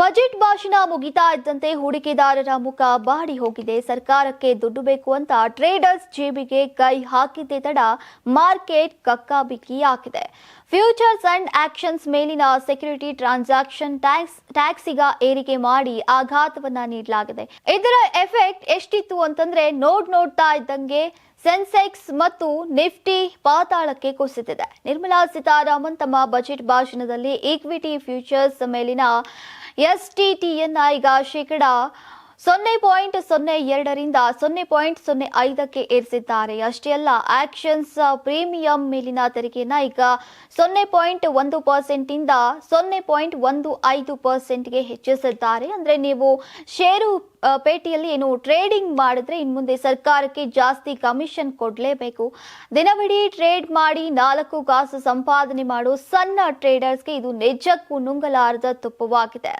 Budget ಭಾಷಣ ಮುಗಿತಾ ಇದ್ದಂತೆ ಹೂಡಿಕೆದಾರರ ಮುಖ ಬಾಡಿ ಹೋಗಿದೆ. ಸರ್ಕಾರಕ್ಕೆ ದುಡ್ಡು ಬೇಕು ಅಂತ ಟ್ರೇಡರ್ಸ್ ಜೇಬಿಗೆ ಕೈ ಹಾಕಿದ್ದೇ ತಡ ಮಾರ್ಕೆಟ್ ಕಕ್ಕಾಬಿಕ್ಕಿ ಹಾಕಿದೆ. ಫ್ಯೂಚರ್ಸ್ ಅಂಡ್ ಆಕ್ಷನ್ಸ್ ಮೇಲಿನ ಸೆಕ್ಯೂರಿಟಿ ಟ್ರಾನ್ಸಾಕ್ಷನ್ ಟ್ಯಾಕ್ಸ್, ಟ್ಯಾಕ್ಸಿಗ ಏರಿಕೆ ಮಾಡಿ ಆಘಾತವನ್ನ ನೀಡಲಾಗಿದೆ. ಇದರ ಎಫೆಕ್ಟ್ ಎಷ್ಟಿತ್ತು ಅಂತಂದ್ರೆ ನೋಡ್ ನೋಡ್ತಾ ಇದ್ದಂಗೆ ಸೆನ್ಸೆಕ್ಸ್ ಮತ್ತು ನಿಫ್ಟಿ ಪಾತಾಳಕ್ಕೆ ಕುಸಿದಿದೆ. ನಿರ್ಮಲಾ ಸೀತಾರಾಮನ್ ತಮ್ಮ ಬಜೆಟ್ ಭಾಷಣದಲ್ಲಿ ಈಕ್ವಿಟಿ ಫ್ಯೂಚರ್ಸ್ ಮೇಲಿನ ಎಸ್ ಟಿ ಟಿಯನ್ನ ಈಗ ಶೇಕಡ ಸೊನ್ನೆ ಪಾಯಿಂಟ್ ಸೊನ್ನೆ ಎರಡರಿಂದ ಸೊನ್ನೆ ಪಾಯಿಂಟ್ ಸೊನ್ನೆ ಐದಕ್ಕೆ ಏರಿಸಿದ್ದಾರೆ. ಅಷ್ಟೇ ಅಲ್ಲ ಆಕ್ಷನ್ಸ್ ಪ್ರೀಮಿಯಂ ಮೇಲಿನ ತೆರಿಗೆಯನ್ನ ಈಗ ಸೊನ್ನೆ ಪಾಯಿಂಟ್ ಒಂದು ಪರ್ಸೆಂಟ್ ಇಂದ ಸೊನ್ನೆ ಪಾಯಿಂಟ್ ಒಂದು ಐದು ಪರ್ಸೆಂಟ್ಗೆ ಹೆಚ್ಚಿಸಿದ್ದಾರೆ. ಅಂದ್ರೆ ನೀವು ಷೇರು ಪೇಟೆಯಲ್ಲಿ ಏನು ಟ್ರೇಡಿಂಗ್ ಮಾಡಿದ್ರೆ ಇನ್ನು ಮುಂದೆ ಸರ್ಕಾರಕ್ಕೆ ಜಾಸ್ತಿ ಕಮಿಷನ್ ಕೊಡಲೇಬೇಕು. ದಿನವಿಡೀ ಟ್ರೇಡ್ ಮಾಡಿ ನಾಲ್ಕು ಕಾಸು ಸಂಪಾದನೆ ಮಾಡೋ ಸಣ್ಣ ಟ್ರೇಡರ್ಸ್ಗೆ ಇದು ನಿಜಕ್ಕೂ ನುಂಗಲಾರದ ತುಪ್ಪವಾಗಿದೆ.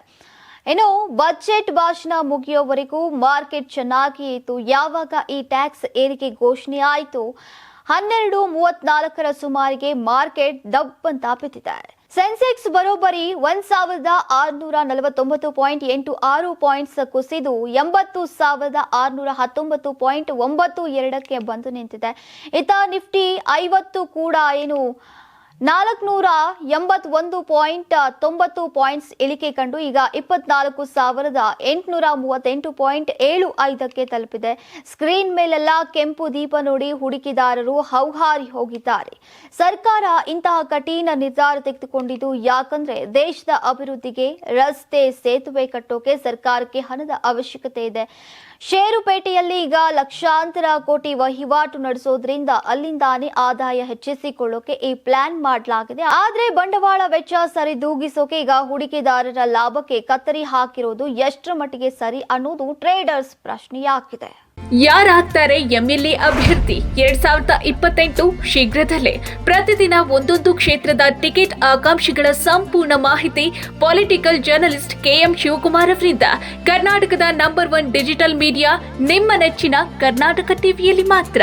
ಇನ್ನು ಬಜೆಟ್ ಭಾಷಣ ಮುಗಿಯೋವರೆಗೂ ಮಾರ್ಕೆಟ್ ಚೆನ್ನಾಗಿ ಇತ್ತು. ಯಾವಾಗ ಈ ಟ್ಯಾಕ್ಸ್ ಏರಿಕೆ ಘೋಷಣೆ ಆಯಿತು? ಹನ್ನೆರಡು ಮೂವತ್ನಾಲ್ಕರ ಸುಮಾರಿಗೆ ಮಾರ್ಕೆಟ್ ದಬ್ಬಂತ ಬಿದ್ದಿದೆ. ಸೆನ್ಸೆಕ್ಸ್ ಬರೋಬ್ಬರಿ ಒಂದ್ ಸಾವಿರದ ಆರುನೂರ ನಲವತ್ತೊಂಬತ್ತು ಪಾಯಿಂಟ್ ಎಂಟು ಆರು ಪಾಯಿಂಟ್ಸ್ ಕುಸಿದು ಎಂಬತ್ತು ಸಾವಿರದ ಆರುನೂರ ಹತ್ತೊಂಬತ್ತು ಪಾಯಿಂಟ್ ಒಂಬತ್ತು ಎರಡಕ್ಕೆ ಬಂದು ನಿಂತಿದೆ. ಇತ ನಿಫ್ಟಿ ಐವತ್ತು ಕೂಡ ಏನು ನಾಲ್ಕುನೂರ ಎಂಬತ್ತೊಂದು ಪಾಯಿಂಟ್ ತೊಂಬತ್ತು ಪಾಯಿಂಟ್ಸ್ ಇಳಿಕೆ ಕಂಡು ಈಗ ಇಪ್ಪತ್ನಾಲ್ಕು ಸಾವಿರದ ಎಂಟುನೂರ ಮೂವತ್ತೆಂಟು ಪಾಯಿಂಟ್ ಏಳು ಐದಕ್ಕೆ ತಲುಪಿದೆ. ಸ್ಕ್ರೀನ್ ಮೇಲೆಲ್ಲ ಕೆಂಪು ದೀಪ ನೋಡಿ ಹೂಡಿಕೆದಾರರು ಹೌಹಾರಿ ಹೋಗಿದ್ದಾರೆ. ಸರ್ಕಾರ ಇಂತಹ ಕಠಿಣ ನಿರ್ಧಾರ ತೆಗೆದುಕೊಂಡಿದ್ದು ಯಾಕಂದ್ರೆ ದೇಶದ ಅಭಿವೃದ್ಧಿಗೆ ರಸ್ತೆ, ಸೇತುವೆ ಕಟ್ಟೋಕೆ ಸರ್ಕಾರಕ್ಕೆ ಹಣದ ಅವಶ್ಯಕತೆ ಇದೆ. ಷೇರುಪೇಟೆಯಲ್ಲಿ ಈಗ ಲಕ್ಷಾಂತರ ಕೋಟಿ ವಹಿವಾಟು ನಡೆಸೋದ್ರಿಂದ ಅಲ್ಲಿಂದಾನೇ ಆದಾಯ ಹೆಚ್ಚಿಸಿಕೊಳ್ಳೋಕೆ ಈ ಪ್ಲಾನ್ ಮಾಡಲಾಗಿದೆ. ಆದ್ರೆ ಬಂಡವಾಳ ವೆಚ್ಚ ಸರಿದೂಗಿಸೋಕೆ ಈಗ ಹೂಡಿಕೆದಾರರ ಲಾಭಕ್ಕೆ ಕತ್ತರಿ ಹಾಕಿರೋದು ಎಷ್ಟರ ಮಟ್ಟಿಗೆ ಸರಿ ಅನ್ನೋದು ಟ್ರೇಡರ್ಸ್ ಪ್ರಶ್ನೆಯಾಗಿದೆ. ಯಾರಾಗ್ತಾರೆ ಎಂಎಲ್ಎ ಅಭ್ಯರ್ಥಿ? ಎರಡ್ ಸಾವಿರದ ಇಪ್ಪತ್ತೆಂಟು ಶೀಘ್ರದಲ್ಲೇ ಪ್ರತಿದಿನ ಒಂದೊಂದು ಕ್ಷೇತ್ರದ ಟಿಕೆಟ್ ಆಕಾಂಕ್ಷಿಗಳ ಸಂಪೂರ್ಣ ಮಾಹಿತಿ ಪೊಲಿಟಿಕಲ್ ಜರ್ನಲಿಸ್ಟ್ ಕೆಎಂ ಶಿವಕುಮಾರ್ ಅವರಿಂದ. ಕರ್ನಾಟಕದ ನಂಬರ್ ಒನ್ ಡಿಜಿಟಲ್ ಮೀಡಿಯಾ, ನಿಮ್ಮ ನೆಚ್ಚಿನ ಕರ್ನಾಟಕ ಟಿವಿಯಲ್ಲಿ ಮಾತ್ರ.